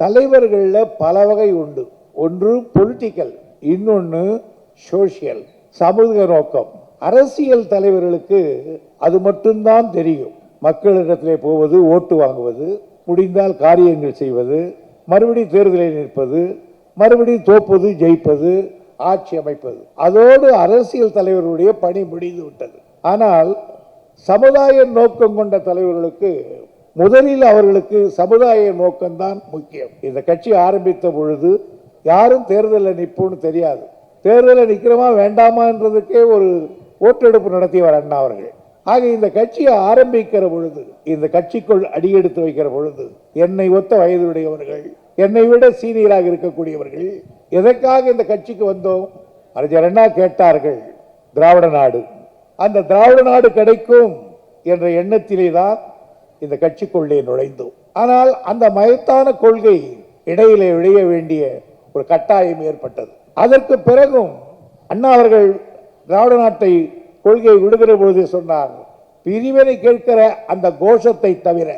தலைவர்களில் பல வகை உண்டு. ஒன்று பொலிட்டிக்கல் இன்னொன்று சோஷியல் சமூக நோக்கம். அரசியல் தலைவர்களுக்கு அது மட்டும்தான் தெரியும். மக்களிடத்திலே போவது ஓட்டு வாங்குவது முடிந்தால் காரியங்கள் செய்வது மறுபடியும் தேர்தலில் நிற்பது மறுபடியும் தோப்பது ஜெயிப்பது ஆட்சி அமைப்பது. அதோடு அரசியல் தலைவர்களுடைய பணி முடிந்து விட்டது. ஆனால் சமுதாய நோக்கம் கொண்ட தலைவர்களுக்கு முதலில் அவர்களுக்கு சமுதாய நோக்கம்தான் முக்கியம். இந்த கட்சி ஆரம்பித்த பொழுது யாரும் தேர்தலில் நிற்போன்னு தெரியாது. தேர்தலில் நிற்கிறோமா வேண்டாமான்றதுக்கே ஒரு ஓட்டெடுப்பு நடத்தியவர் அண்ணா அவர்கள். ஆக இந்த கட்சியை ஆரம்பிக்கிற பொழுது இந்த கட்சிக்குள் அடியெடுத்து வைக்கிற பொழுது என்னை ஒத்த வயதுடையவர்கள் என்னை விட சீனியராக இருக்கக்கூடியவர்கள் எதற்காக இந்த கட்சிக்கு வந்தோம்? அறிஞர் அண்ணா கேட்டார்கள் திராவிட நாடு. அந்த திராவிட நாடு கிடைக்கும் என்ற எண்ணத்திலே தான் இந்த கட்சிக்குள்ளே நுழைந்தோம் ஆனால் அந்த மயத்தான கொள்கை இடையிலே விளைய வேண்டிய ஒரு கட்டாயம் ஏற்பட்டது. அதற்கு பிறகும் அண்ணா அவர்கள் திராவிட நாட்டை கொள்கையை விடுகிற பொழுது சொன்னார் பிரிவினை கேட்கிற அந்த கோஷத்தை தவிர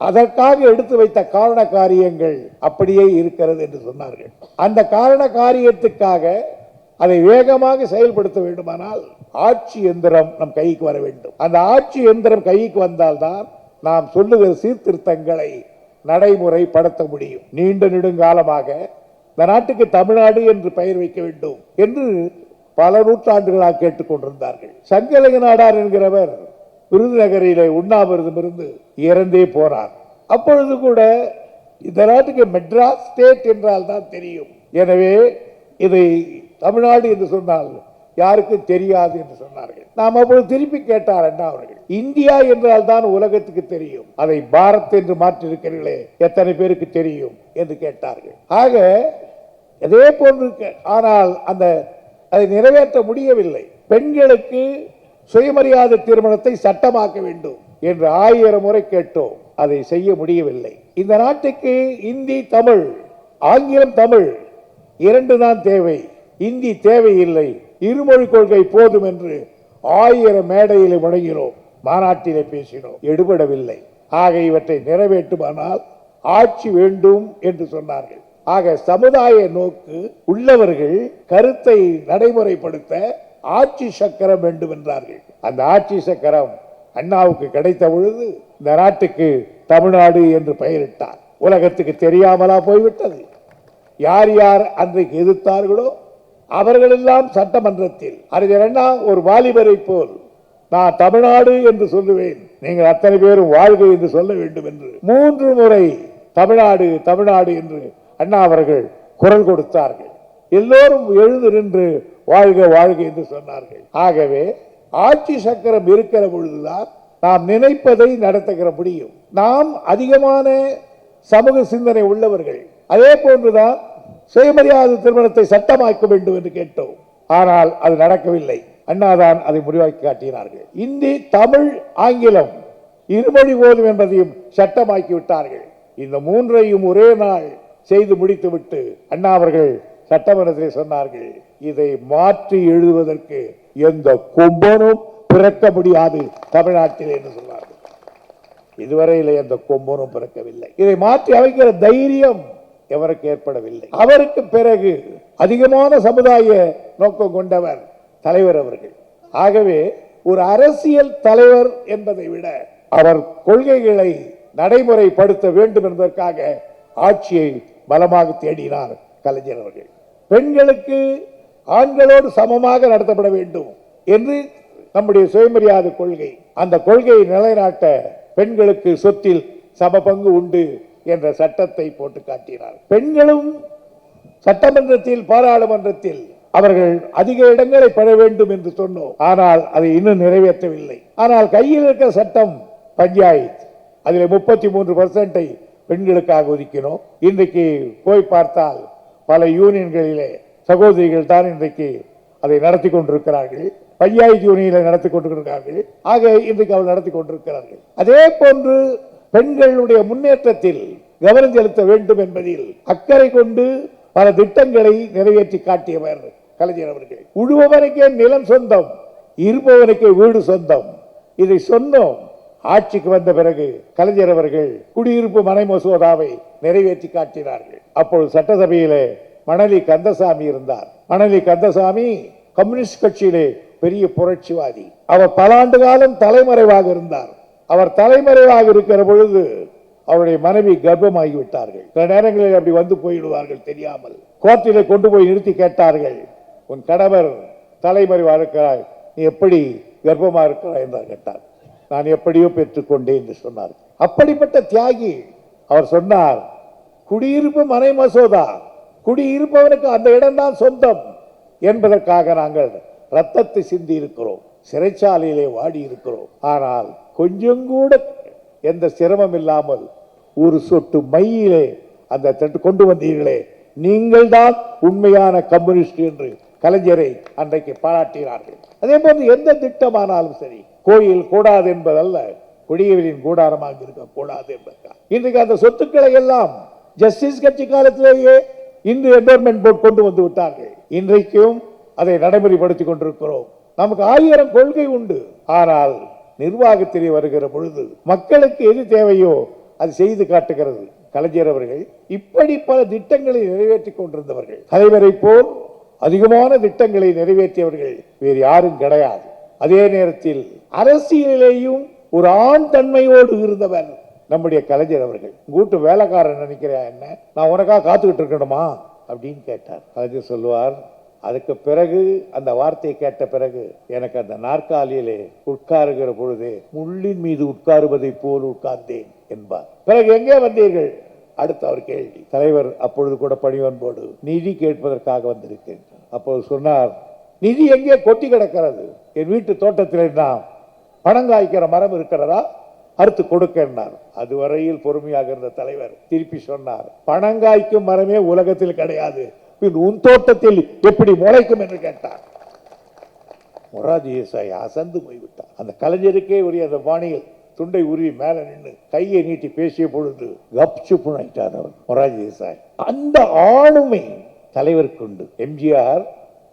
அதற்காக எடுத்து வைத்த காரண காரியங்கள் அப்படியே இருக்கிறது என்று சொன்னார்கள். அந்த காரண காரியத்துக்காக அதை வேகமாக செயல்படுத்த வேண்டுமானால் ஆட்சி எந்திரம் நம் கைக்கு வர வேண்டும். அந்த ஆட்சி எந்திரம் கைக்கு வந்தால்தான் நாம் சொல்லுகிற சீர்திருத்தங்களை நடைமுறைப்படுத்த முடியும். நீண்ட நெடுங்காலமாக இந்த நாட்டுக்கு தமிழ்நாடு என்று பெயர் வைக்க வேண்டும் என்று பல நூற்றாண்டுகளாக கேட்டுக்கொண்டிருந்தார்கள் சங்கலிங்க நாடார் என்கிறவர் விருதுநகரிலே உண்ணாவிரதம் இருந்து இறந்தே போனார். அப்பொழுது கூட இந்த நாட்டுக்கு மெட்ராஸ் ஸ்டேட் என்றால் தான் தெரியும். எனவே இதை தமிழ்நாடு என்று சொன்னால் யாருக்கும் தெரியாது என்று சொன்னார்கள். நாம் அப்பொழுது திருப்பி கேட்டார் அண்ணா அவர்கள் இந்தியா என்றால் தான் உலகத்துக்கு தெரியும். அதை பாரத் என்று மாற்றிருக்கிறீர்களே எத்தனை பேருக்கு தெரியும்? என்று கேட்டார்கள். ஆக அதே போன்று ஆனால் அந்த அதை நிறைவேற்ற முடியவில்லை. பெண்களுக்கு சுயமரியாதை திருமணத்தை சட்டமாக்க வேண்டும் என்று ஆயிரம் முறை கேட்டோம். அதை செய்ய முடியவில்லை. இந்த நாட்டுக்கு இந்தி தமிழ் ஆங்கிலம் தமிழ் இரண்டு தான் தேவை. இந்தி தேவையில்லை. இருமொழி கொள்கை போதும் என்று ஆயிரம் மேடையில் முடங்கினோம் மாநாட்டிலே பேசினோம். எடுபடவில்லை. ஆக இவற்றை நிறைவேற்றுமானால் ஆட்சி வேண்டும் என்று சொன்னார்கள். ஆக சமுதாய நோக்கு உள்ளவர்கள் கருத்தை நடைமுறைப்படுத்த ஆட்சி சக்கரம் வேண்டும் என்றார்கள். அந்த ஆட்சி சக்கரம் அண்ணாவுக்கு கிடைத்த பொழுது இந்த நாட்டுக்கு தமிழ்நாடு என்று பெயரிட்டார். உலகத்துக்கு தெரியாமலா போய்விட்டது. யார் யார் அன்றைக்கு எதிர்த்தார்களோ அவர்களெல்லாம் சட்டமன்றத்தில். அறிஞர் அண்ணா ஒரு வாலிபரை போல். நான் தமிழ்நாடு என்று சொல்லுவேன். நீங்கள் அத்தனை பேரும் வாழ்க என்று சொல்ல வேண்டும் என்று. மூன்று முறை தமிழ்நாடு தமிழ்நாடு என்று அண்ணா அவர்கள் குரல் கொடுத்தார்கள். எல்லோரும் எழுந்து நின்று வாழ்க வாழ்க என்று சொன்னார்கள். ஆகவே ஆட்சி சக்கரம் இருக்கிற பொழுதுதான் நாம் நினைப்பதை நடத்துகிற முடியும். நாம் அதிகமான சமூக சிந்தனை உள்ளவர்கள். அதே போன்றுதான் சுயமரியாதை திருமணத்தை சட்டமாக்க வேண்டும் என்று கேட்டோம். ஆனால் அது நடக்கவில்லை. அண்ணாதான் அதை முடிவாக்கி காட்டினார்கள். இந்தி தமிழ் ஆங்கிலம் இருமொழி போதும் என்பதையும் சட்டமாக்கி விட்டார்கள். இந்த மூன்றையும் ஒரே நாள் செய்து முடித்துவிட்டு அண்ணா அவர்கள் சட்டமன்றத்தில் சொன்னார்கள் இதை மாற்றி எழுதுவதற்கு எந்த கொம்பனும் பிறக்க முடியாது தமிழ்நாட்டில் என்று சொன்னார்கள். இதுவரையில் எந்த கொம்பனும் பிறக்கவில்லை. இதை மாற்றி அமைக்கிற தைரியம் எவருக்கு ஏற்படவில்லை. அவருக்கு பிறகு அதிகமான சமுதாய நோக்கம் கொண்டவர் தலைவர் அவர்கள். ஆகவே ஒரு அரசியல் தலைவர் என்பதை விட அவர் கொள்கைகளை நடைமுறைப்படுத்த வேண்டும் என்பதற்காக ஆட்சியை பலமாக தேடினார் கலைஞர் அவர்கள். பெண்களுக்கு ஆண்களோடு சமமாக நடத்தப்பட வேண்டும் என்று நம்முடைய சுயமரியாதை கொள்கை அந்த கொள்கையை நிலைநாட்ட பெண்களுக்கு சொத்தில் சம பங்கு உண்டு என்ற சட்டத்தை போட்டு காட்டினார். பெண்களும் சட்டமன்றத்தில் பாராளுமன்றத்தில் அவர்கள் அதிக இடங்களை பெற வேண்டும் என்று சொன்னோம். ஆனால் அதை இன்னும் நிறைவேற்றவில்லை. ஆனால் கையில் இருக்கிற சட்டம் பஞ்சாயத்து அதில் முப்பத்தி மூன்று பர்சன்டை பெண்களுக்காக ஒதுக்கினோம். இன்றைக்கு போய் பார்த்தால் பல யூனியன்களிலே சகோதரிகள் தான் இன்றைக்கு அதை நடத்தி கொண்டிருக்கிறார்கள். பஞ்சாயத்து யூனியனை நடத்தி கொண்டிருக்கிறார்கள். ஆக இன்றைக்கு அவர் நடத்தி கொண்டிருக்கிறார்கள். அதே போன்று பெண்களுடைய முன்னேற்றத்தில் கவனம் செலுத்த வேண்டும் என்பதில் அக்கறை கொண்டு பல திட்டங்களை நிறைவேற்றி காட்டியவர் கலைஞர் அவர்கள். உழுபவனுக்கே நிலம் சொந்தம் இருப்பவனுக்கே வீடு சொந்தம். இதை சொன்னோம். ஆட்சிக்கு வந்த பிறகு கலைஞர் அவர்கள் குடியிருப்பு மனை மசோதாவை நிறைவேற்றி காட்டினார்கள். அப்பொழுது சட்டசபையிலே மணலி கந்தசாமி இருந்தார். மணலி கந்தசாமி கம்யூனிஸ்ட் கட்சியிலே பெரிய புரட்சிவாதி. அவர் பல ஆண்டு காலம் தலைமறைவாக இருந்தார். அவர் தலைமறைவாக இருக்கிற பொழுது அவருடைய மனைவி கர்ப்பமாகி விட்டார்கள் சில நேரங்களில் அப்படி வந்து போயிடுவார்கள் தெரியாமல். கோர்ட்டிலே கொண்டு போய் நிறுத்தி கேட்டார்கள். உன் கணவர் தலைமறைவா இருக்கிறாய். நீ எப்படி கர்ப்பமாக இருக்கிறாய்? என்றார் கேட்டார். நான் எப்படியோ பெற்றுக்கொண்டேன் என்று சொன்னார். அப்படிப்பட்ட தியாகி அவர் சொன்னார் குடியிருப்பு மனை மசோதா. குடியிருப்பவனுக்கு அந்த இடம்தான் சொந்தம் என்பதற்காக நாங்கள் ரத்தத்தை சிந்தி இருக்கிறோம். சிறைச்சாலையிலே வாடி இருக்கிறோம். ஆனால் கொஞ்சம் கூட எந்த சிரமம் இல்லாமல் ஒரு சொட்டு மையிலே அந்த தட்டு கொண்டு வந்தீர்களே. நீங்கள் தான் உண்மையான கம்யூனிஸ்ட் என்று கலைஞரை அன்றைக்கு பாராட்டினார்கள். அதே போன்று எந்த திட்டமானாலும் சரி கோயில் கூடாது என்பதல்ல கொடியவரின் கூடாரமாக இருக்கக்கூடாது என்பதற்காக இன்றைக்கு அந்த சொத்துக்களை எல்லாம் ஜஸ்டிஸ் கட்சி காலத்திலேயே இன்று என்வரன்மெண்ட் போர்ட் கொண்டு வந்து விட்டார்கள். இன்றைக்கும் அதை நடைமுறைப்படுத்திக் கொண்டிருக்கிறோம். நமக்கு ஆயிரம் கொள்கை உண்டு. ஆனால் நிர்வாகத்திலே வருகிற பொழுது மக்களுக்கு எது தேவையோ அது செய்து காட்டுகிறது. கலைஞர் அவர்கள் இப்படி பல திட்டங்களை நிறைவேற்றி கொண்டிருந்தவர்கள். தலைவரை போல் அதிகமான திட்டங்களை நிறைவேற்றியவர்கள் வேறு யாரும் கிடையாது. அதே நேரத்தில் அரசியலிலேயும் ஒரு ஆண் தன்மையோடு இருந்தவர் நம்முடைய கலைஞர் அவர்கள். கூட்டு வேலைக்காரன் நினைக்கிறேன் என்ன? நான் உனக்காக காத்துக்கிட்டு இருக்கணுமா? அப்படின்னு கேட்டார். கலைஞர் சொல்லுவார் அதுக்கு பிறகு அந்த வார்த்தையை கேட்ட பிறகு எனக்கு அந்த நாற்காலியிலே உட்காருகிற பொழுது முள்ளின் மீது உட்காருவதை போல் உட்கார்ந்தேன் என்பார். பிறகு எங்கே வந்தீர்கள்? அடுத்து அவர் கேள்வி. தலைவர் அப்பொழுது கூட பணிவன்போடு நிதி கேட்பதற்காக வந்திருக்கேன். அப்போது சொன்னார் நிதி எங்கே கொட்டி கிடக்கிறது? என் வீட்டு தோட்டத்தில் நான் பணம் காய்க்கிற மரம் இருக்கிறதா? அறுத்து கொடுக்கன்னார் அதுவரையில் பொறுமையாக இருந்த தலைவர் திருப்பி சொன்னார் பணங்காய்க்கும் மரமே உலகத்தில் கிடையாது. பின் உன் தோட்டத்தில் எப்படி முளைக்கும் என்று கேட்டார். மொராஜி தேசாய் அசந்து போய்விட்டார். அந்த கலைஞருக்கே உரிய அந்த பாணியில் துண்டை உருவி மேல நின்று கையை நீட்டி பேசிய பொழுது கப்சு புனைத்தார் அவர் மொராஜி தேசாய் அந்த ஆளுமை தலைவருக்கு உண்டு. எம்ஜிஆர்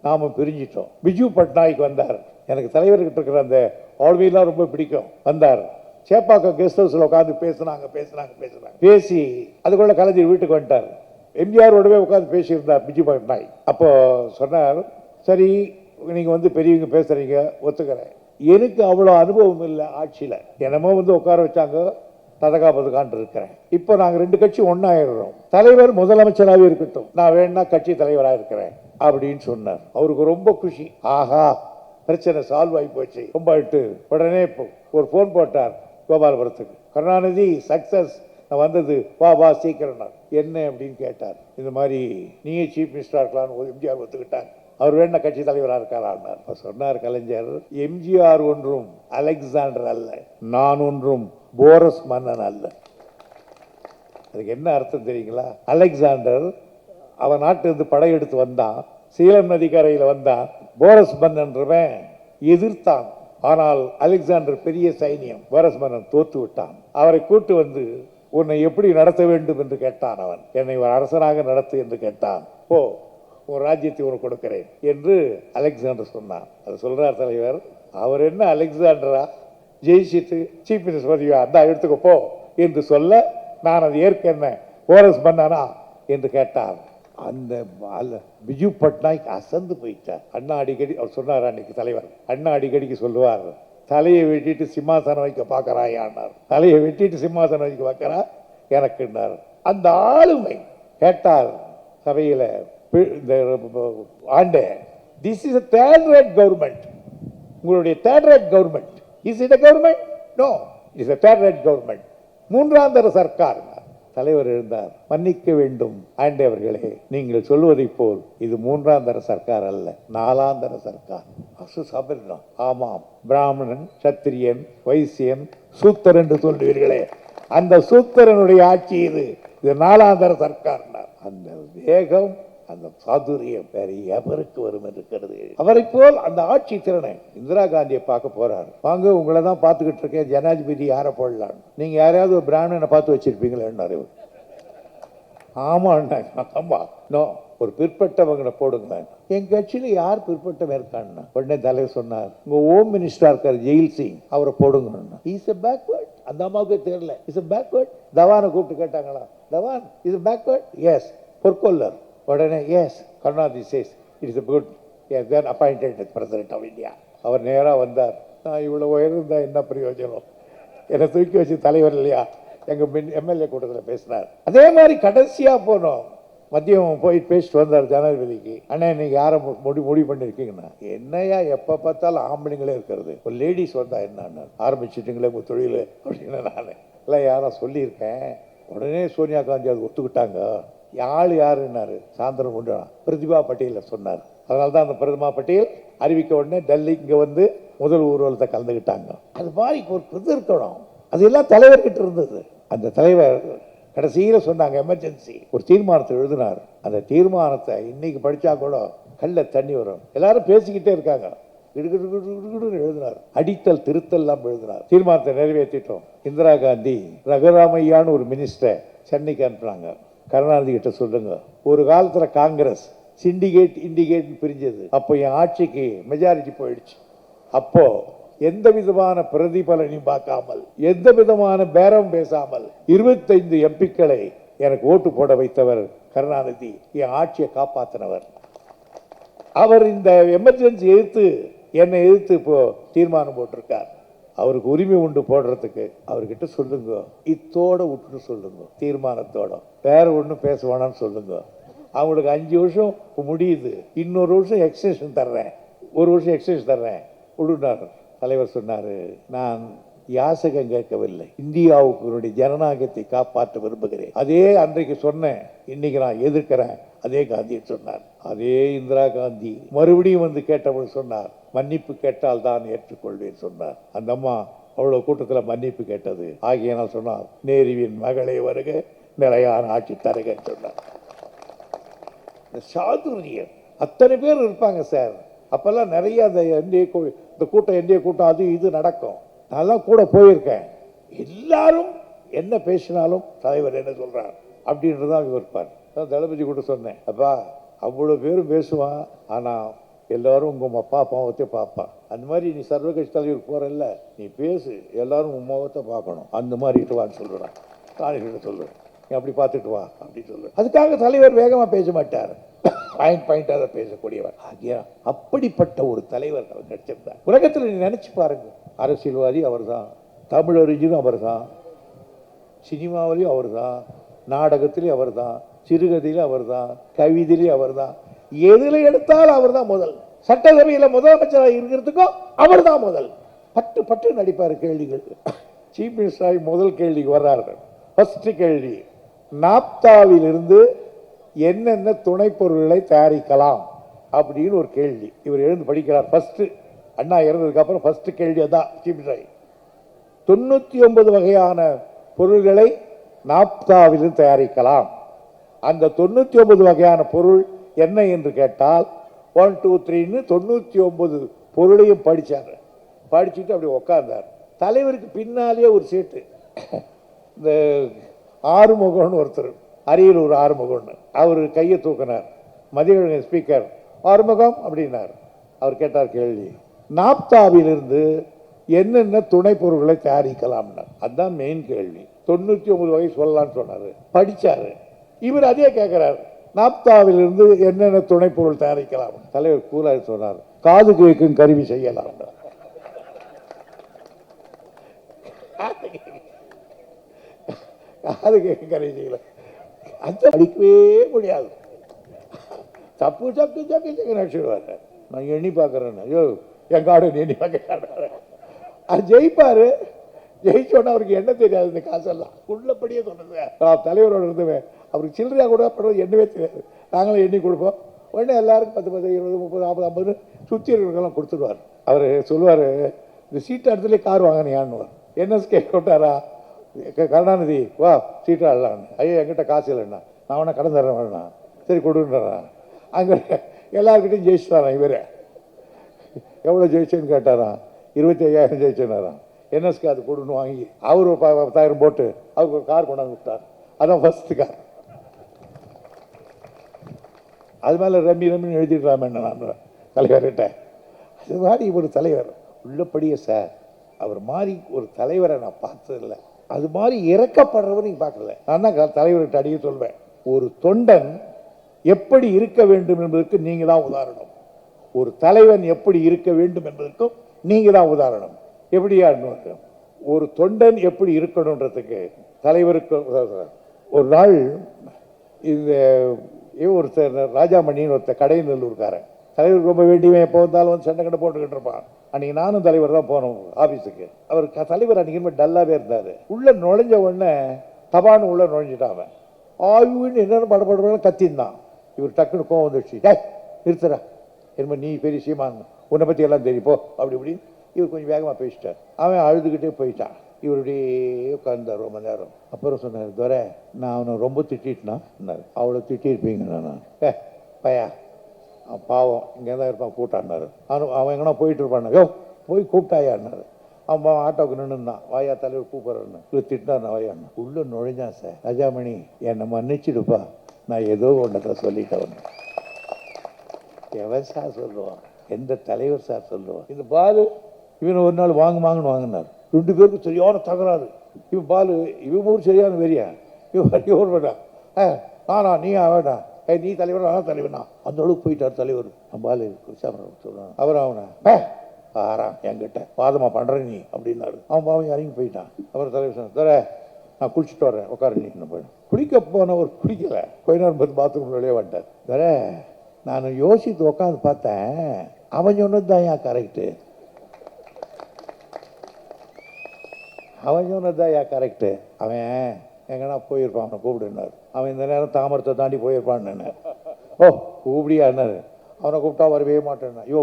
நாம பிரிஞ்சிட்டோம். பிஜு பட்நாயக் வந்தார். எனக்கு தலைவர்கிட்ட இருக்கிற அந்த ஆளுமையெல்லாம் ரொம்ப பிடிக்கும். வந்தார். சேப்பாக்கம் கெஸ்ட் ஹவுஸில் உட்காந்து பேசுனாங்க பேசுனாங்க பேசுனாங்க. பேசி அதுக்குள்ள கலைஞர் வீட்டுக்கு வந்துட்டார். எம்ஜிஆரோடவே உட்காந்து பேசியிருந்தார் பிஜு நாய். அப்போ சொன்னார் சரி நீங்கள் வந்து பெரியவங்க பேசுகிறீங்க ஒத்துக்கிறேன். எனக்கு அவ்வளோ அனுபவம் இல்லை ஆட்சியில். என்னமோ வந்து உட்கார வச்சாங்க ததகா பதகான் இருக்கிறேன். இப்போ நாங்கள் ரெண்டு கட்சி ஒன்றாயிடுறோம் தலைவர் முதலமைச்சராகவே இருக்கட்டும். நான் வேணா கட்சி தலைவராக இருக்கிறேன் அப்படின்னு சொன்னார். அவருக்கு ரொம்ப குஷி. ஆஹா பிரச்சனை சால்வ் ஆகி போச்சு. ரொம்ப ஆயிட்டு உடனே இப்போ ஒரு ஃபோன் போட்டார் கோபாலபுரத்துக்கு. கருணாநிதி சக்சஸ் நான் வந்தது வா வா சீக்கிரம் என்ன அப்படின்னு கேட்டார். இந்த மாதிரி நீயே சீஃப் மினிஸ்டராக இருக்கலாம்னு எம்ஜிஆர் ஒத்துக்கிட்டாங்க அவர் வேணா கட்சி தலைவராக இருக்காரான்னார். இப்போ சொன்னார் கலைஞர் எம்ஜிஆர் ஒன்றும் அலெக்சாண்டர் அல்ல நான் ஒன்றும் போரஸ் மன்னன் அல்ல. அதுக்கு என்ன அர்த்தம் தெரியுங்களா? அலெக்சாண்டர் அவன் நாட்டிலிருந்து படையெடுத்து வந்தான் சீலம் நதிக்கரையில் வந்தான் போரஸ் மன்னன்றவன் எதிர்த்தான். ஆனால் அலெக்சாண்டர் பெரிய சைனியம் போரஸ் மன்னன் தோத்து விட்டான் அவரை கூட்டு வந்து உன்னை எப்படி நடத்த வேண்டும் என்று கேட்டான் அவன். என்னை ஒரு அரசனாக நடத்து என்று கேட்டான். போ உன் ராஜ்யத்தை உனக்கு கொடுக்கிறேன் என்று அலெக்சாண்டர் சொன்னான். அது சொல்கிறார் தலைவர் அவர் என்ன அலெக்சாண்டரா? ஜெயிச்சிட்டு சீஃப் மினிஸ்டர் பதவியா அந்த எடுத்துக்கோ போ என்று சொல்ல நான் அது ஏற்க என்ன பண்ணானா? என்று கேட்டார் அந்த அல்ல- பிஜு பட்நாயக் அசந்து போயிட்டார். அண்ணா அடிக்கடி அவர் சொன்னார் அன்னைக்கு தலைவர்? அண்ணா அடிக்கடிக்கு சொல்லுவார். தலையை வெட்டிட்டு சிம்மாசனம் வைக்க பார்க்கறாயான்னார். தலையை வெட்டிட்டு சிம்மாசனம் வைக்க பார்க்கறா? எனக்குன்னார். அந்த ஆளுமை கேட்டார் சபையில் இந்த ஆண்டே this is third rate government உங்களுடைய third rate government is it government no is third rate government மூன்றாம் தர சர்க்கார் தலைவர் எழுந்தார் மன்னிக்க வேண்டும். ஆண்டவர்களே நீங்கள் சொல்வதை போல் இது மூன்றாம் தர சர்க்கார் அல்ல நாலாம் தர சர்க்கார். அசு சபரினம் ஆமாம். பிராமணன் சத்திரியன் வைசியன் சூத்தர் என்று சொல்லுவீர்களே. அந்த சூத்தரனுடைய ஆட்சி இது. இது நாலாம் தர அந்த வேகம் அந்த சாதுரியம் வேற எவருக்கு வரும் என்று கருது அவரை போல் அந்த ஆட்சி திறனை இந்திரா காந்தியை பார்க்க போறாரு. வாங்க உங்களை தான் பார்த்துக்கிட்டு இருக்கேன். ஜனாதிபதி யாரை போடலாம் நீங்க யாரையாவது ஒரு பிராமணனை பார்த்து வச்சிருப்பீங்களேன்னு அறிவு ஆமாண்ணா ஆமா. நோ ஒரு பிற்பட்டவங்களை போடுங்க என் கட்சியில் யார் பிற்பட்டவன் இருக்கான்னா? உடனே தலைவர் சொன்னார் உங்க ஓம் மினிஸ்டரா இருக்கார் ஜெயில் சிங். அவரை போடுங்க இஸ் எ பேக்வேர்ட் அந்த அம்மாவுக்கு தெரியல. இஸ் எ பேக்வேர்ட் தவானை கூப்பிட்டு கேட்டாங்களா? தவான் இஸ் பேக்வேர்ட் எஸ் பொற்கொல்லர். உடனே yes Karunanidhi says it's good yes then appointed president of India அவர் நேராக வந்தார். நான் இவ்வளோ உயர்ந்தால் என்ன பிரயோஜனம்? என்னை தூக்கி வச்சு தலைவர் இல்லையா? எங்கள் மின் எம்எல்ஏ கூட்டத்தில் பேசினார். அதே மாதிரி கடைசியாக போனோம். மதியம் போய் பேசிட்டு வந்தார் ஜனாதிபதிக்கு. அண்ணா இன்னைக்கு யாரை மு- முடி முடிவு பண்ணிருக்கீங்கன்னா? என்னையா எப்ப பார்த்தாலும் ஆம்பளைங்களே இருக்கிறது. ஒரு லேடிஸ் வந்தா என்ன ஆரம்பிச்சிட்டிங்களே உங்க தொழில். அப்படின்னு நான். இல்லை யாரா சொல்லியிருக்கேன். உடனே சோனியா காந்தி அது ஒத்துக்கிட்டாங்க. ஆள் யாருன்னாரு? சாயந்தரம் கொண்டு பிரதிபா பட்டேல சொன்னார். அதனால தான் அந்த பிரதிமா பட்டேல் அறிவிக்க உடனே டெல்லி இங்கே வந்து முதல் ஊர்வலத்தை கலந்துக்கிட்டாங்க அது மாதிரி ஒரு இது இருக்கணும். அது எல்லாம் தலைவர்கிட்ட இருந்தது. அந்த தலைவர் கடைசியில் சொன்னாங்க எமர்ஜென்சி. ஒரு தீர்மானத்தை எழுதினார். அந்த தீர்மானத்தை இன்னைக்கு படித்தா கூட கல்ல தண்ணி வரும். எல்லாரும் பேசிக்கிட்டே இருக்காங்க. எழுதினார். அடித்தல் திருத்தல் எல்லாம் எழுதினார். தீர்மானத்தை நிறைவேற்றிட்டோம். இந்திரா காந்தி ரகுராமையான்னு ஒரு மினிஸ்டர் சென்னைக்கு அனுப்புனாங்க. கருணாநிதி கிட்ட சொல்லுங்க. ஒரு காலத்தில் காங்கிரஸ் சிண்டிகேட் இண்டிகேட் பிரிஞ்சது. அப்போ என் ஆட்சிக்கு மெஜாரிட்டி போயிடுச்சு. அப்போ எந்த விதமான பிரதிபலனையும் பார்க்காமல் எந்த விதமான பேரம் பேசாமல் இருபத்தைந்து எம்பிக்களை எனக்கு ஓட்டு போட வைத்தவர் கருணாநிதி என் ஆட்சியை காப்பாற்றினவர் அவர் இந்த எமர்ஜென்சி எதிர்த்து என்னை எதிர்த்து இப்போ தீர்மானம் போட்டிருக்கார். அவருக்கு உரிமை உண்டு போடுறதுக்கு அவர்கிட்ட சொல்லுங்க. இத்தோட விட்டுட்டு சொல்லுங்க. தீர்மானத்தோட. வேற ஒன்றும் பேச வேணாம்னு சொல்லுங்க. அவங்களுக்கு அஞ்சு வருஷம் முடியுது. இன்னொரு வருஷம் எக்ஸ்டென்ஷன் தர்றேன். ஒரு வருஷம் எக்ஸ்டென்ஷன் தர்றேன். விடுனார் தலைவர் சொன்னார் நான் யாசகம் கேட்கவில்லை. இந்தியாவுக்கு என்னுடைய ஜனநாயகத்தை காப்பாற்ற விரும்புகிறேன். அதே அன்றைக்கு சொன்னேன். இன்னைக்கு நான் எதிர்க்கிறேன். அதே காந்தி சொன்னார். அதே இந்திரா காந்தி மறுபடியும் வந்து கேட்டவள் சொன்னார் மன்னிப்பு கேட்டால் தான் ஏற்றுக்கொள்வேன் சொன்னார். அந்த அம்மா அவ்வளவு கூட்டத்துல மன்னிப்பு கேட்டது. ஆகியனால் சொன்னார் நேருவின் மகளே வருக நிலையான ஆட்சி தருகன்னு சொன்னார். இந்த சாதுரியம் அத்தனை பேர் இருப்பாங்க சார். அப்பெல்லாம் நிறைய அந்த என்டிஏ இந்த கூட்டம் என்டிஏ கூட்டம் அது இது நடக்கும். நான்லாம் கூட போயிருக்கேன். எல்லாரும் என்ன பேசினாலும் தலைவர் என்ன சொல்றார் அப்படின்றது தான் இருப்பார் தான் தளபதி கூட சொன்னேன். அப்பா அவ்வளோ பேரும் பேசுவான் ஆனால் எல்லாரும் உங்கள் அப்பா பாவத்தை பார்ப்பான். அந்த மாதிரி நீ சர்வகட்சி தலைவர் போகிறல்ல நீ பேசு எல்லாரும் உன் முகத்தை பார்க்கணும். அந்த மாதிரி இட்டுவான்னு சொல்லுறான் ராணிகிட்ட சொல்லுவேன் நீ அப்படி பார்த்துட்டு வா அப்படி சொல்லு அதுக்காக தலைவர் வேகமாக பேச மாட்டார். பாயிண்ட் பாயிண்டாக பேசக்கூடியவர். ஆகியா அப்படிப்பட்ட ஒரு தலைவர் அவர் கிடைச்சிருந்தார் உலகத்தில் நீ நினச்சி பாருங்க. அரசியல்வாதி அவர்தான். தமிழறிஞரும் அவர்தான். சினிமாவிலையும் அவர்தான். நாடகத்திலையும் அவர்தான் சிறுகதையிலும் அவர்தான் கவிதையிலையும் அவர்தான். எதில் எடுத்தாலும் அவர்தான் முதல். சட்டசபையில் முதலமைச்சராக இருக்கிறதுக்கும் அவர்தான் முதல். பட்டு பட்டு நடிப்பார் கேள்விகள். சீஃப் மினிஸ்டர் முதல் கேள்விக்கு வர்றார்கள் ஃபஸ்ட்டு கேள்வி நாப்தாவிலிருந்து என்னென்ன துணைப் பொருட்களை தயாரிக்கலாம் அப்படின்னு ஒரு கேள்வி. இவர் எழுந்து படிக்கிறார் ஃபஸ்ட்டு அண்ணா இறந்ததுக்கப்புறம் ஃபஸ்ட்டு கேள்வி அதான் சீஃப் மினிஸ்டர் தொண்ணூற்றி ஒன்பது வகையான பொருள்களை நாப்தாவிலிருந்து தயாரிக்கலாம். அந்த தொண்ணூற்றி ஒன்பது வகையான பொருள் என்ன என்று கேட்டால் ஒன் டூ த்ரீன்னு தொண்ணூற்றி ஒன்பது பொருளையும் படித்தார் படிச்சுட்டு அப்படி உட்கார்ந்தார் தலைவருக்கு பின்னாலேயே ஒரு சீட்டு. இந்த ஆறுமுகம்னு ஒருத்தர் அரியலூர் ஆறுமுகம்னு. அவர் கையை தூக்கினார். மதியழகன் ஸ்பீக்கர் ஆறுமுகம் அப்படின்னார். அவர் கேட்டார் கேள்வி. நாப்தாவிலிருந்து என்னென்ன துணை பொருட்களை தயாரிக்கலாம்னு. அதுதான் மெயின் கேள்வி. தொண்ணூற்றி ஒன்பது வகை சொல்லலாம்னு சொன்னார். படித்தார் இவர் அதே கேட்குறார் நாப்தாவிலிருந்து என்னென்ன துணை பொருள் தயாரிக்கலாம்? தலைவர் கூலாய் சொன்னார் காது கேட்கும் கருவி செய்யலாம். காது கேட்கும் கருவி செய்யலாம். அது படிக்கவே முடியாது. தப்பு சப்பு சப்பு சக்கு நடிச்சிடுவார் நான் எண்ணி பார்க்குறேன்னு ஐயோ என் காடு எண்ணி பார்க்க அது ஜெயிப்பாரு. ஜெயிச்சோன்னா அவருக்கு என்ன தெரியாது இந்த காசெல்லாம். உள்ளபடியே சொன்னது நான் தலைவரோட இருந்துவேன். அவருக்கு சில்லறையா கூட பண்ணுறது எண்ணவே தெரியாது. நாங்களும் எண்ணி கொடுப்போம். உடனே எல்லாருக்கும் பத்து பத்து இருபது முப்பது நாற்பது ஐம்பது சுற்றி இருக்கிறவங்கெல்லாம் கொடுத்துருவார். அவர் சொல்லுவார் இந்த சீட்டு இடத்துல கார் வாங்கினியான்னுவார் என்எஸ்கே விட்டாரா கருணாநிதி வா சீட்டு ஆடலான்னு ஐயோ என்கிட்ட காசு இல்லைண்ணா. நான் வேணா கடன் தரேன் வேணா சரி கொடுன்றான் அங்கே எல்லாருக்கிட்டையும் ஜெயிச்சுட்டாரான் இவர். எவ்வளோ ஜெயிச்சேன்னு கேட்டாராம். இருபத்தி ஐயாயிரம் ஜெயிச்சேனாராம் என்எஸ்கே அது கொடுன்னு வாங்கி அவர் ஒரு பத்தாயிரம் போட்டு அவருக்கு ஒரு கார் கொண்டாந்து விட்டார் அதான் ஃபஸ்ட்டு கார் அது மேலே ரம்மி ரம்மின்னு எழுதிக்கலாமே நான் தலைவர்கிட்ட. அது மாதிரி ஒரு தலைவர். உள்ளபடியே சார் அவர் மாதிரி ஒரு தலைவரை நான் பார்த்ததில்ல. அது மாதிரி இறக்கப்படுறவர் நீங்கள் பார்க்கல. நான் தான் க- தலைவர்கிட்ட அடிக்க சொல்வேன். ஒரு தொண்டன் எப்படி இருக்க வேண்டும் என்பதற்கு நீங்கள் தான் உதாரணம். ஒரு தலைவன் எப்படி இருக்க வேண்டும் என்பதற்கும் நீங்கள் தான் உதாரணம். எப்படியா ஒரு தொண்டன் எப்படி இருக்கணுன்றதுக்கு தலைவருக்கு ஒரு நாள் இந்த இவன் ஒருத்தர் ராஜாமணின்னு ஒருத்தர் கடைநல்லூர்காரன் தலைவருக்கு ரொம்ப வேண்டியவன் எப்போ வந்தாலும் வந்து சண்டை கடை போட்டுக்கிட்டு இருப்பான். அன்னைக்கு நானும் தலைவர் தான் போனோம் ஆஃபீஸுக்கு அவர் க- தலைவர் அன்னைக்கு டல்லாகவே இருந்தார். உள்ளே நுழைஞ்ச உடனே தபான்னு உள்ளே நுழைஞ்சிட்டான் அவன். ஆயுன்னு என்னென்ன படப்படுறவங்க கத்தின்தான் இவர் டக்குன்னு கோவம் வந்துடுச்சு டேய் நிறுத்துறா என்ன நீ பெரிய சீமான். உன்னை பற்றி எல்லாம் தெரியும். போ. அப்படி இப்படி இவர் கொஞ்சம் வேகமாக பேசிட்டார். அவன் அழுதுகிட்டே போயிட்டான். இவர் உட்கார்ந்தார் ரொம்ப நேரம். அப்புறம் சொன்னார் துரை நான் அவனை ரொம்ப திட்டிட்டேனார் அவ்வளோ திட்டிருப்பீங்க நான்? ஏ பையா பாவம் இங்கே தான் இருப்பான் கூட்டான்னாரு அவன் அவன் எங்கன்னா போயிட்டு இருப்பான் யோ போய் கூப்பிட்டாயான்னாரு அவன் ஆட்டோவுக்கு நின்றுந்தான் வாயா தலைவர் கூப்பிட்றேன்னு இவர் திட்டினார் வாயான்னு. உள்ளே நுழைஞ்சான் சார். ராஜாமணி என்னை மன்னிச்சிடுப்பா. நான் ஏதோ ஒன்றத்தை சொல்லிட்டேன் எவன் சார் சொல்லுவான்? எந்த தலைவர் சார் சொல்லுவான்? இந்த பாலு இவனை ஒரு நாள் வாங்கு வாங்கன்னு வாங்கினார். ரெண்டு பேருக்கும் சரியான தகராறு. இவன் பாலு இவன் ஊர் சரியான வெறியா? இவன் ஒரு வேண்டாம் ஆ நானா நீ வேண்டாம் ஏ நீ தலைவர் நான் தலைவனா? அந்த அளவுக்கு போயிட்டார் தலைவர். நம்ம பாலு குருசாமரம் சொல்கிறான் அவர் அவனா? "ஏ, ஆறாம் என்கிட்ட. பாதமாக பண்ற நீ அப்படின்னாரு. அவன் பாவம் இறங்கி போயிட்டான். அவர் தலைவர் சொன்னார் "தர, நான் குளிச்சுட்டு வரேன். உட்காரு நீ போய் குளிக்க போனவர் குளிக்கலை. கொஞ்ச நேரம் பார்த்து பாத்ரூம் வெளியே வந்துட்டார். தர நான் யோசித்து உட்காந்து பார்த்தேன். அவன் சொன்னது தான் ஏன் கரெக்டு அவன் சொன்னதான் ஏன் கரெக்டு அவன் எங்கன்னா போயிருப்பான் அவனை கூப்பிடுனார் அவன் இந்த நேரம் தாமரத்தை தாண்டி போயிருப்பான்னு ஓ கூப்பிடியான்னாரு அவனை கூப்பிட்டா வரவே மாட்டேன்னா. ஐயோ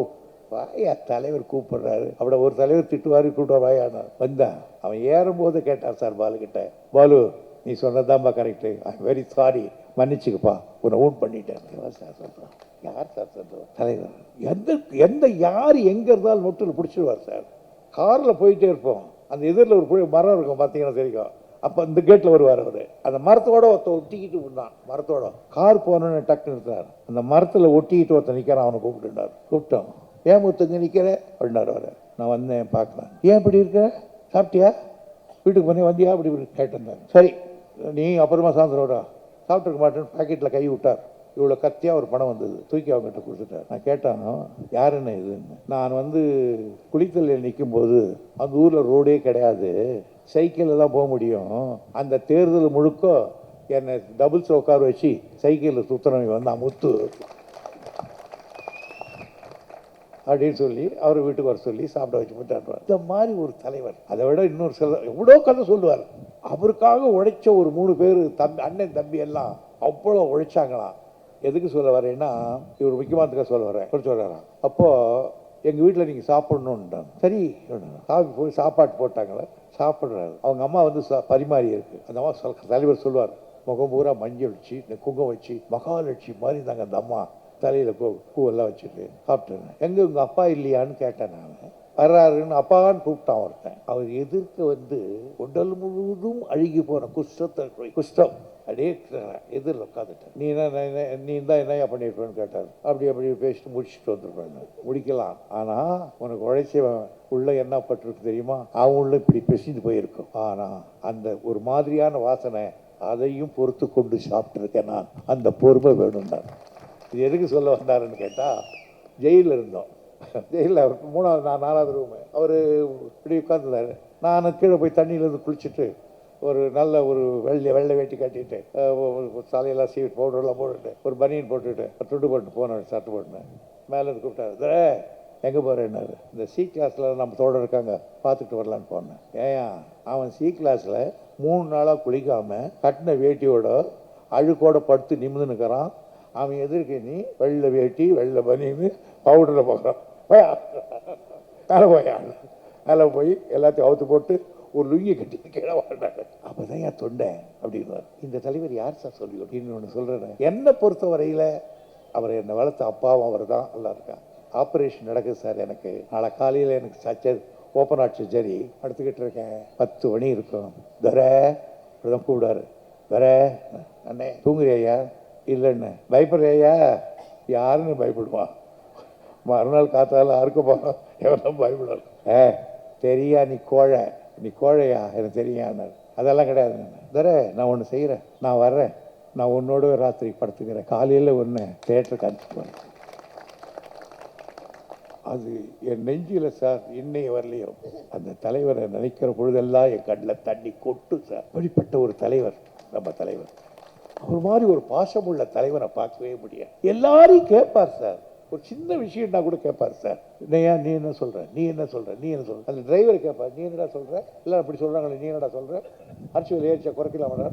வாயா தலைவர் கூப்பிடுறாரு. அப்படி ஒரு தலைவர் திட்டுவாரு கூப்பிட்டா வாயானார் வந்தான் அவன் ஏறும்போது கேட்டான் சார் பாலுக்கிட்ட பாலு நீ சொன்னதான்பா கரெக்டு ஐ வெரி சாரி மன்னிச்சுக்கப்பா. உன்னை ஊன் பண்ணிட்டேன். சார் சொல்கிறான் யார் சார் சொல்லுவார் தலைவர். எந்த எந்த யார் எங்கே இருந்தாலும் நொட்டில் பிடிச்சிடுவார் சார். காரில் போயிட்டே இருப்போம். அந்த எதிரில் ஒரு புழு- மரம் இருக்கும் பார்த்தீங்கன்னா தெரியும். அப்போ இந்த கேட்டில் வருவார் அவர். அந்த மரத்தோட ஒருத்த ஒட்டிக்கிட்டு இருந்தான் மரத்தோட. கார் போனோன்னு டக்கு நிறுத்தார் அந்த மரத்தில் ஒட்டிக்கிட்டு ஒருத்தன் நிற்கிறான் அவனை கூப்பிட்டுட்டார். கூப்பிட்டோம். ஏன் முத்துங்க நிற்கிற அப்படின்னாரு அவர். நான் வந்தேன் பார்க்கலாம் ஏன் இப்படி இருக்க? சாப்பிட்டியா? வீட்டுக்கு போனே வந்தியா? அப்படி இப்படி கேட்டிருந்தார். சரி நீ அப்புறமா சாந்திரவா சாப்பிட்ருக்க மாட்டேன்னு பாக்கெட்டில் கை விட்டார். இவ்வளோ கத்தியாக ஒரு பணம் வந்தது. தூக்கி அவங்ககிட்ட கொடுத்துட்டார். நான் கேட்டானோ யாருன்னு இதுன்னு? நான் வந்து குளித்தலில் நிற்கும்போது அந்த ஊரில் ரோடே கிடையாது. சைக்கிளில் தான் போக முடியும். அந்த தேர்தல் முழுக்க என்னை டபுள்ஸ் உட்கார வச்சு சைக்கிளில் சுற்றுறவங்க வந்தான் முத்து அப்படின்னு சொல்லி அவர் வீட்டுக்கு வர சொல்லி சாப்பிட வச்சு போட்டார் இந்த மாதிரி ஒரு தலைவர். அதை விட இன்னொரு சில எவ்வளோ கதை சொல்லுவார். அவருக்காக உழைச்ச ஒரு மூணு பேர் தம்பி அண்ணன் தம்பி எல்லாம் அவ்வளோ உழைச்சாங்களாம். எதுக்கு சொல்ல வரேன்னா இவர் முக்கியமானதுக்காக சொல்ல வரேன். கொஞ்சம் சொல்கிறாராம் அப்போது எங்கள் வீட்டில் நீங்கள் சாப்பிடணுன்ட்டாங்க சரி காஃபி போய் சாப்பாடு போட்டாங்களே சாப்பிட்றாரு. அவங்க அம்மா வந்து ச- பரிமாறி இருக்கு. அந்த அம்மா சொல் தலைவர் சொல்லுவார் முகம் பூரா மஞ்சள் வச்சு இந்த குங்குமம் வச்சு மகாலட்சுமி மாதிரி இருந்தாங்க அந்த அம்மா. தலையில் பூ பூவெல்லாம் வச்சுட்டு சாப்பிட்டேன் எங்கே உங்கள் அப்பா இல்லையான்னு கேட்டேன் நான். வர்றாருன்னு அப்பான்னு கூப்பிட்டான் ஒருத்தன். அவர் எதிர்க்க வந்து உடல் முழுவதும் அழுகி போன குஷ்டத்தை குஷ்டம். அப்படியே எதிரில் உட்காந்துட்டேன். நீ என்ன என்ன- நீ தான் என்னையா பண்ணியிருப்பேன்னு கேட்டார். அப்படி அப்படி பேசிட்டு முடிச்சுட்டு வந்துருப்பேன் முடிக்கலாம். ஆனால் உனக்கு உழைச்சவன் உள்ள என்ன பட்டிருக்கு தெரியுமா? அவன் உள்ள இப்படி பிசிந்து போயிருக்கும். ஆனால் அந்த ஒரு மாதிரியான வாசனை அதையும் பொறுத்து கொண்டு சாப்பிட்ருக்கேன் நான். அந்த பொறுமை வேணும்னார் இது எதுக்கு சொல்ல வந்தாருன்னு கேட்டால் ஜெயிலில் இருந்தோம். ஜெயிலில் அவருக்கு மூணாவது நான் நாலாவது ரூமு அவர் இப்படி உட்காந்துருந்தாரு நான் கீழே போய் தண்ணியிலேருந்து குளிச்சுட்டு ஒரு நல்ல ஒரு வெள்ளை வெள்ளை வேட்டி கட்டிட்டு சாலையெல்லாம் சீட் தலையெல்லாம் பவுடர்லாம் போட்டுட்டு ஒரு பனியன் போட்டுட்டு ஒரு துண்டு போட்டு போனேன் சட்டை போட்டுனேன். மேலே இருந்து கூப்பிட்டாரு எங்கே போகிறேன்னாரு இந்த சி கிளாஸில் நம்ம தோட இருக்காங்க பார்த்துட்டு வரலான்னு போனேன். ஏயா அவன் சி கிளாஸில் மூணு நாளாக குளிக்காமல் கட்டின வேட்டியோட அழுக்கோட படுத்து நிமிந்து அவன் எதிர்க்க நீ வெள்ளை வேட்டி வெள்ளை பனின்னு பவுடரில் போகிறான் போயா? மேலே போயா? மேலே போய் எல்லாத்தையும் அவுத்து போட்டு ஒரு லுங்கி கட்டி கீழே வாழ்ந்தாங்க. அப்போதான் என் தொண்டேன் அப்படின்னார் இந்த தலைவர் யார் சார் சொல்லி இன்னொன்று சொல்கிறேன் என்னை பொறுத்த வரையில் அவர் என்னை வளர்த்த அப்பாவும் அவர் தான் நல்லா இருக்கான் ஆப்ரேஷன் நடக்குது சார் எனக்கு. நாளை காலையில் எனக்கு சச்சர் ஓப்பன் ஆட் சர்ஜரி படுத்துக்கிட்டு இருக்கேன். பத்து மணி இருக்கும். தர இப்படிதான் கூப்பிடாரு வர அண்ணே தூங்குறியா? இல்லைண்ணே. பயப்படுறியா? யாருன்னு பயப்படுவான் மறுநாள் காத்தால அறுக்க போகிறோம் எவனும் பயப்படலாம் ஏ தெரியா நீ கோழை? நீ கோழையா? எனக்கு தெரியான்னு அதெல்லாம் கிடையாது. தர நான் ஒன்று செய்கிறேன் நான் வர்றேன். நான் உன்னோட ராத்திரி படுத்துக்கிறேன். காலையில் ஒன்று தேட்டருக்கு அனுப்பிச்சு போகிறேன் அது என் நெஞ்சில சார் இன்னைய வரலையும். அந்த தலைவரை நினைக்கிற பொழுதெல்லாம் என் கண்ணில் தண்ணி கொட்டு சார். அப்படிப்பட்ட ஒரு தலைவர் நம்ம தலைவர். அவர் மாதிரி ஒரு பாசமுள்ள தலைவரை பார்க்கவே முடியாது. எல்லாரையும் கேட்பார் சார். ஒரு சின்ன விஷயம்னா கூட கேட்பார் சார். என்னையா நீ என்ன சொல்கிற நீ என்ன சொல்கிற நீ என்ன சொல்கிற அந்த டிரைவர் கேட்பார் நீ என்னடா சொல்கிற எல்லாம் அப்படி சொல்கிறாங்களே நீ என்னடா சொல்கிற அரிசியில் ஏறிச்சா குறைக்கலாமா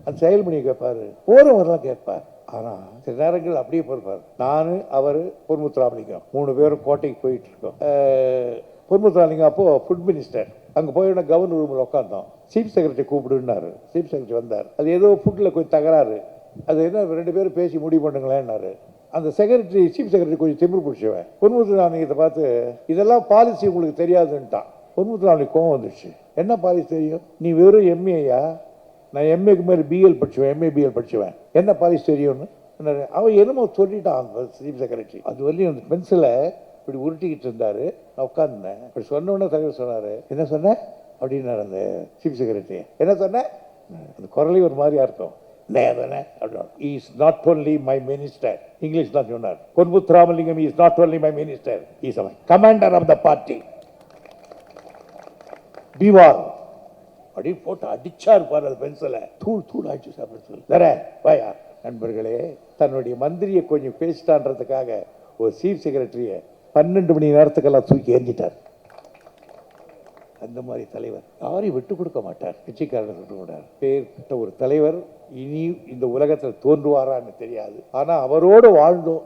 அந்த செயல்மணியை கேட்பாரு போறவரெல்லாம் கேட்பார். ஆனால் சில நேரங்கள் அப்படியே பொறுப்பார் நான் அவர் பொன்முத்துராமலிங்கம் மூணு பேரும் கோட்டைக்கு போயிட்டு இருக்கோம் அஹ், பொன்முத்துராமலிங்கம் அப்போது ஃபுட் மினிஸ்டர் அங்கே போய் உடனே கவர்னர் ரூமில் உட்காந்தோம் சீஃப் செக்ரட்டரி கூப்பிடுன்னாரு. சீஃப் செக்ரட்டரி வந்தார். அது ஏதோ ஃபுட்டில் கொஞ்சம் தகராறு. அது என்ன ரெண்டு பேரும் பேசி முடிவு பண்ணுங்களேன்னாரு. அந்த செக்ரட்டரி சீஃப் செக்ரட்டரி கொஞ்சம் திமிர் பிடிச்சவன். பொன்முத்துராமலிங்கத்தை பார்த்து இதெல்லாம் பாலிசி உங்களுக்கு தெரியாதுன்ட்டான். பொன்முத்துராமலிங்க கோவம் வந்துடுச்சு என்ன பாலிசி தெரியும்? நீ வெறும் எம்ஏயா நான் எம்ஏக்கு மேலே பிஎல் படிச்சுவேன் எம்ஏ பிஎல் படிச்சுவேன். என்ன பாலிசி தெரியும்னு? என்னாரு, அவன் என்னமோ சொல்லிட்டான் அந்த சீஃப் செக்ரட்டரி அது வரையும் அந்த பென்சிலை இப்படி உருட்டிக்கிட்டு இருந்தார். நான் உட்காந்துனேன் இப்படி சொன்ன தகவல் சொன்னார் என்ன சொன்ன? அப்படின்னாரு அந்த சீஃப் செக்ரட்டரி என்ன சொன்ன? அந்த குரலையும் ஒரு மாதிரியாக இருக்கும். நேதனே அப்படின்னு is not only my minister English தான் சொன்னார். Ponmuthuramalingam is not only my minister is commander of the party Bivar. அப்படி போட்டு அடிச்சார் பாரு அது பென்சிலை தூள் தூள் ஆயிடுச்சு சார் பென்சில் வேற வாயா நண்பர்களே தன்னுடைய மந்திரியை கொஞ்சம் பேசிட்டான்றதுக்காக ஒரு சீஃப் செக்ரட்டரியை பன்னெண்டு மணி நேரத்துக்கெல்லாம் தூக்கி எறிஞ்சிட்டார். அந்த மாதிரி தலைவர். யாரையும் விட்டு கொடுக்க மாட்டார். கட்சிக்காரர் விட்டு கொடுத்தார் பேர்பட்ட ஒரு தலைவர் இனி இந்த உலகத்தில் தோன்றுவாரான்னு தெரியாது. ஆனா அவரோடு வாழ்ந்தோம்.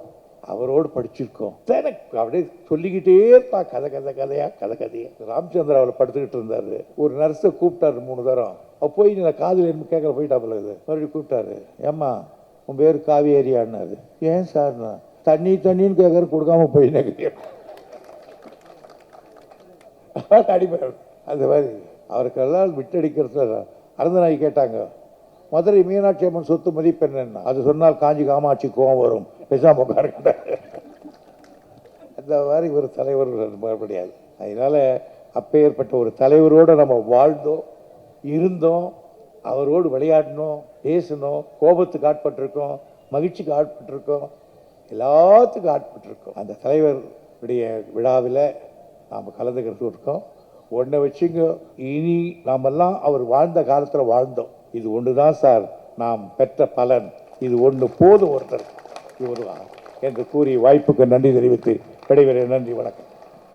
அவரோடு படிச்சிருக்கோம். எனக்கு அப்படியே சொல்லிக்கிட்டே இருப்பா. கதை கதை கதையா கதை கதையா. ராமச்சந்திரா அவளை படுத்துக்கிட்டு இருந்தாரு. ஒரு நர்ஸை கூப்பிட்டாரு மூணு தரம். அப்போ போய் நான் காதில் என்ன கேட்கல போயிட்டா இது. மறுபடியும் கூப்பிட்டாரு. ஏம்மா உன் பேர் காவேரியான்னாரு. ஏன் சார்னா தண்ணி தண்ணின்னு கேட்கற கொடுக்காம போய் நினைக்கிறேன் அடிப்படை அந்த மாதிரி. அவருக்கெல்லாம் விட்டடிக்கிறதுல அறந்தநாய் கேட்டாங்க மதுரை மீனாட்சி அம்மன் சொத்து மதிப்பெண் அது சொன்னால் காஞ்சி காமாட்சி கோவம் வரும். பெசாம உட்காருங்க. அந்த மாதிரி ஒரு தலைவர் முடியாது அதனால் அப்பேற்பட்ட ஒரு தலைவரோடு நம்ம வாழ்ந்தோம் இருந்தோம் அவரோடு விளையாடினோம் பேசினோம் கோபத்துக்கு ஆட்பட்டிருக்கோம் மகிழ்ச்சிக்கு ஆட்பட்டிருக்கோம் எல்லாத்துக்கும் ஆட்பட்டிருக்கோம். அந்த தலைவருடைய விழாவில் நாம் கலந்துக்கிறது இருக்கோம். ஒன்றை வச்சுங்க இனி நாமெல்லாம் அவர் வாழ்ந்த காலத்தில் வாழ்ந்தோம். இது ஒன்று தான் சார் நாம் பெற்ற பலன். இது ஒன்று போதும் ஒருத்தர் இவர் என்று கூறி வாய்ப்புக்கு நன்றி தெரிவித்து விடைபெற நன்றி வணக்கம்.